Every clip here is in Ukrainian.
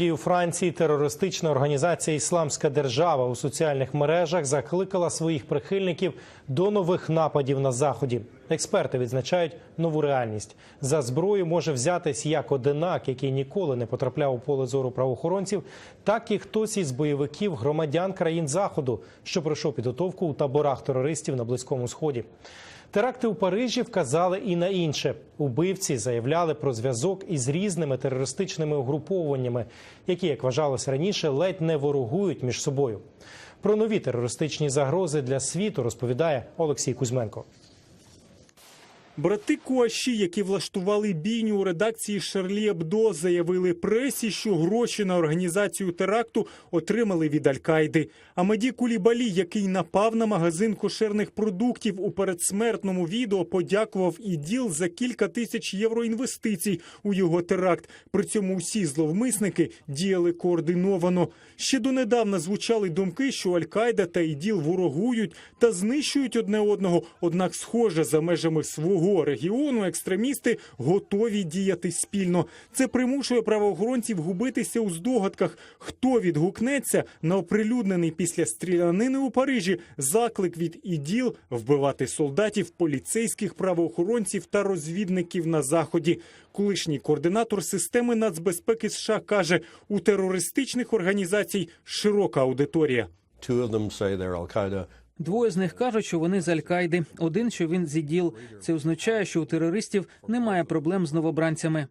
У Франції терористична організація Ісламська держава у соціальних мережах закликала своїх прихильників до нових нападів на заході. Експерти відзначають нову реальність. За зброю може взятись як одинак, який ніколи не потрапляв у поле зору правоохоронців, так і хтось із бойовиків громадян країн заходу, що пройшов підготовку у таборах терористів на близькому сході. Теракти у Парижі вказали і на інше. Убивці заявляли про зв'язок із різними терористичними угрупованнями, які, як вважалось раніше, ледь не ворогують між собою. Про нові терористичні загрози для світу розповідає Олексій Кузьменко. Брати Куаші, які влаштували бійню у редакції Шарлі Ебдо, заявили пресі, що гроші на організацію теракту отримали від Аль-Кайди. А Меді Кулібалі, який напав на магазин кошерних продуктів у передсмертному відео, подякував іділ за кілька тисяч євро інвестицій у його теракт. При цьому усі зловмисники діяли координовано. Ще донедавна звучали думки, що Аль-Кайда та іділ ворогують та знищують одне одного. Однак, схоже, за межами свого регіону екстремісти готові діяти спільно. Це примушує правоохоронців губитися у здогадках, хто відгукнеться на оприлюднений після стрілянини у Парижі заклик від іділ вбивати солдатів, поліцейських правоохоронців та розвідників на заході. Колишній координатор системи нацбезпеки США каже, у терористичних організацій широка аудиторія. Двоє з них кажуть, що вони з Аль-Каїди, один, що він з ІДІЛ. Це означає, що у терористів немає проблем з новобранцями.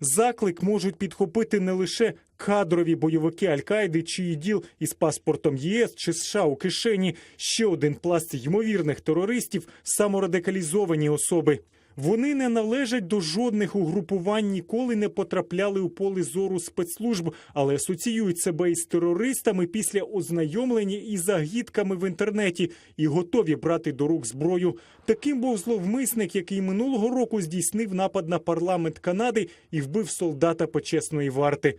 Заклик можуть підхопити не лише кадрові бойовики Аль-Каїди чи ІДІЛ із паспортом ЄС чи США у кишені. Ще один пласт ймовірних терористів саморадикалізовані особи. Вони не належать до жодних угрупувань, ніколи не потрапляли у поле зору спецслужб, але асоціюють себе із терористами після ознайомлення із загідками в інтернеті і готові брати до рук зброю. Таким був зловмисник, який минулого року здійснив напад на парламент Канади і вбив солдата почесної варти.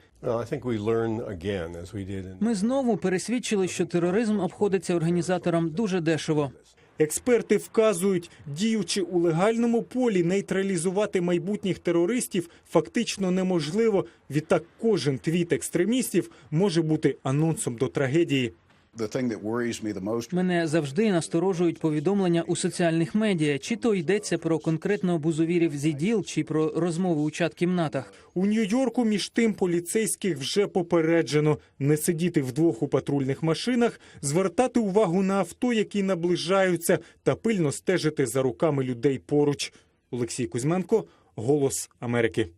Ми знову пересвідчили, що тероризм обходиться організаторам дуже дешево. Експерти вказують, діючи у легальному полі, нейтралізувати майбутніх терористів фактично неможливо. Відтак, кожен твіт екстремістів може бути анонсом до трагедії. The thing that worries me the most Мене завжди насторожують повідомлення у соціальних медіа, чи то йдеться про конкретно бузовірів з ІДІЛ, чи про розмови у чат-кімнатах. У Нью-Йорку між тим поліцейських вже попереджено не сидіти вдвох у патрульних машинах, звертати увагу на авто, які наближаються, та пильно стежити за руками людей поруч. Олексій Кузьменко, Голос Америки.